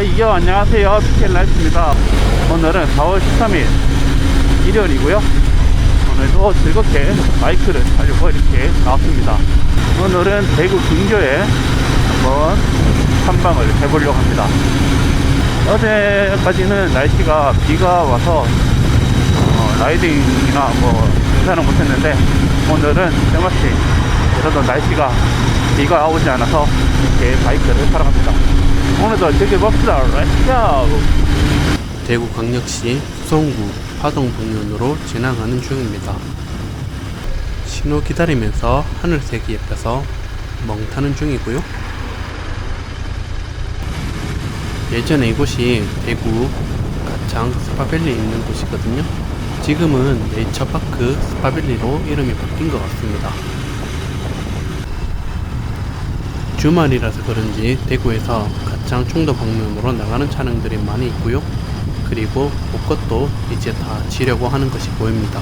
이요 안녕하세요. 피켈라이트입니다. 오늘은 4월 13일 일요일이고요. 오늘도 즐겁게 바이크를 타려고 이렇게 나왔습니다. 오늘은 대구 근교에 한번 탐방을 해보려고 합니다. 어제까지는 날씨가 비가 와서 어, 라이딩이나 뭐 등산을 못했는데 오늘은 때마침 그래도 날씨가 비가 오지 않아서 이렇게 바이크를 타러 갑니다 오늘도 즐겨봅시다 렛츠고 대구 광역시 수성구 화동 방면으로 지나가는 중입니다. 신호 기다리면서 하늘색이 예뻐서 멍 타는 중이고요. 예전에 이곳이 대구 가창 스파밸리 있는 곳이거든요. 지금은 네이처파크 스파밸리로 이름이 바뀐 것 같습니다. 주말이라서 그런지 대구에서 가창 총도 방면으로 나가는 차량들이 많이 있고요. 그리고 벚꽃도 이제 다 지려고 하는 것이 보입니다.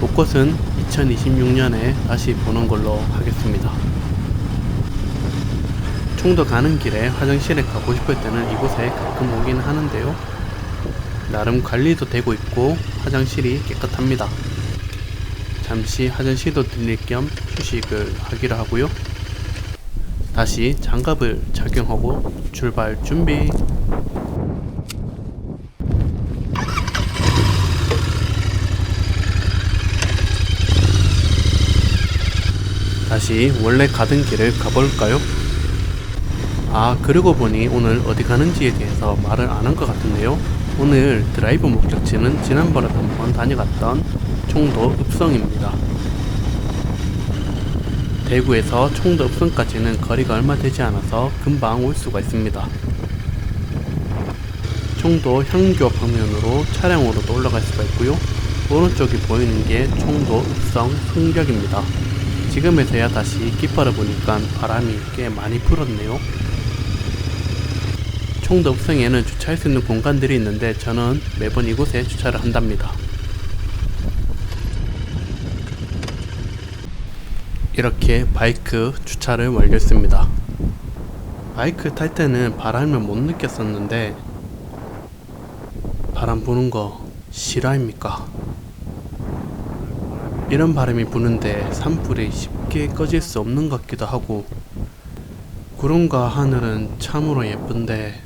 벚꽃은 2026년에 다시 보는 걸로 하겠습니다. 총도 가는 길에 화장실에 가고 싶을 때는 이곳에 가끔 오긴 하는데요. 나름 관리도 되고 있고 화장실이 깨끗합니다. 잠시 화장실도 들릴 겸 휴식을 하기로 하고요. 다시 장갑을 착용하고 출발 준비. 다시 원래 가던 길을 가볼까요? 아, 그러고 보니 오늘 어디 가는지에 대해서 말을 안 한 것 같은데요. 오늘 드라이브 목적지는 지난번에 한번 다녀갔던 총도 읍성입니다. 대구에서 총도 읍성까지는 거리가 얼마 되지 않아서 금방 올 수가 있습니다. 총도 향교 방면으로 차량으로도 올라갈 수가 있고요. 오른쪽이 보이는 게 총도 읍성 성벽입니다. 지금에서야 다시 깃발을 보니까 바람이 꽤 많이 불었네요. 총도 읍성에는 주차할 수 있는 공간들이 있는데 저는 매번 이곳에 주차를 한답니다. 이렇게 바이크 주차를 완료했습니다. 바이크 탈 때는 바람을 못 느꼈었는데 바람 부는 거 실화입니까? 이런 바람이 부는데 산불이 쉽게 꺼질 수 없는 것 같기도 하고 구름과 하늘은 참으로 예쁜데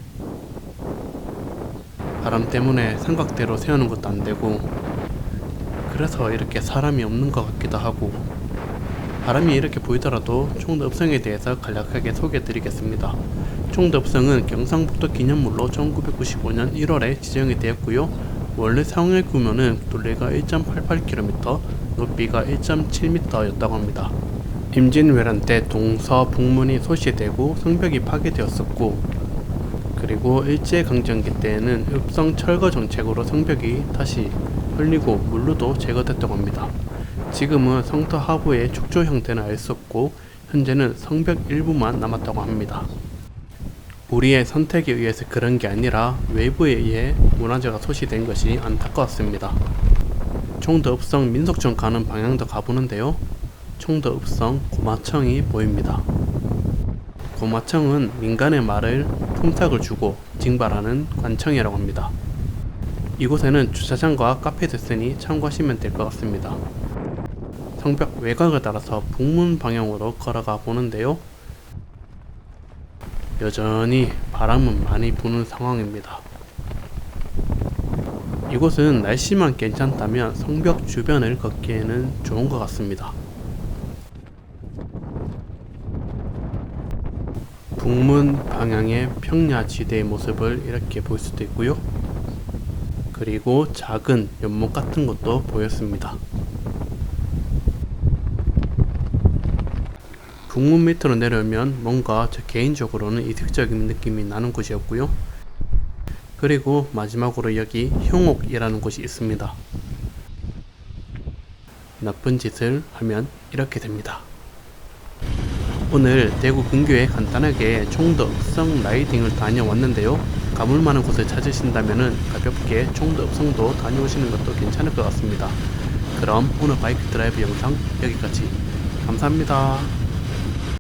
바람 때문에 삼각대로 세우는 것도 안 되고 그래서 이렇게 사람이 없는 것 같기도 하고 바람이 이렇게 보이더라도 총dob성에 대해서 간략하게 소개해 드리겠습니다. 총dob성은 경상북도 기념물로 1995년 1월에 지정이 되었고요. 원래 사용할 규모는 둘레가 1.88km, 높이가 1.7m였다고 합니다. 임진왜란 때 동서 북문이 소시되고 성벽이 파괴되었었고 그리고 일제강점기 때에는 읍성 철거 정책으로 성벽이 다시 흘리고 물로도 제거됐다고 합니다. 지금은 성터 하부의 축조 형태는 알 수 없고 현재는 성벽 일부만 남았다고 합니다. 우리의 선택에 의해서 그런 게 아니라 외부에 의해 문화재가 소시된 것이 안타까웠습니다. 총도 읍성 민속촌 가는 방향도 가보는데요. 총도 읍성 고마청이 보입니다. 고마청은 민간의 말을 품삯을 주고 징발하는 관청이라고 합니다. 이곳에는 주차장과 카페도 있으니 참고하시면 될 것 같습니다. 성벽 외곽을 따라서 북문 방향으로 걸어가 보는데요. 여전히 바람은 많이 부는 상황입니다. 이곳은 날씨만 괜찮다면 성벽 주변을 걷기에는 좋은 것 같습니다. 북문 방향의 평야 지대의 모습을 이렇게 볼 수도 있고요. 그리고 작은 연못 같은 것도 보였습니다. 북문 밑으로 내려오면 뭔가 저 개인적으로는 이색적인 느낌이 나는 곳이었고요. 그리고 마지막으로 여기 형옥이라는 곳이 있습니다. 나쁜 짓을 하면 이렇게 됩니다. 오늘 대구 근교에 간단하게 총도 읍성 라이딩을 다녀왔는데요. 가볼만한 곳을 찾으신다면 가볍게 총도 읍성도 다녀오시는 것도 괜찮을 것 같습니다. 그럼 오늘 바이크 드라이브 영상 여기까지 감사합니다.